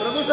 ప్రభుత్వ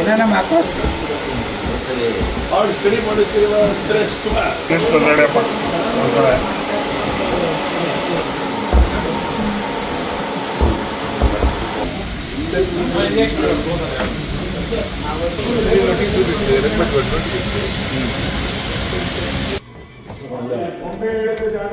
ಏನೇನ ಅವ್ರು ಕಡಿಮೆ ಮಾಡುತ್ತಿರುವ ಸುರೇಶ್ ಕುಮಾರ್. ಒಮ್ಮೆ ಹೇಳಿದ ಜಾಗ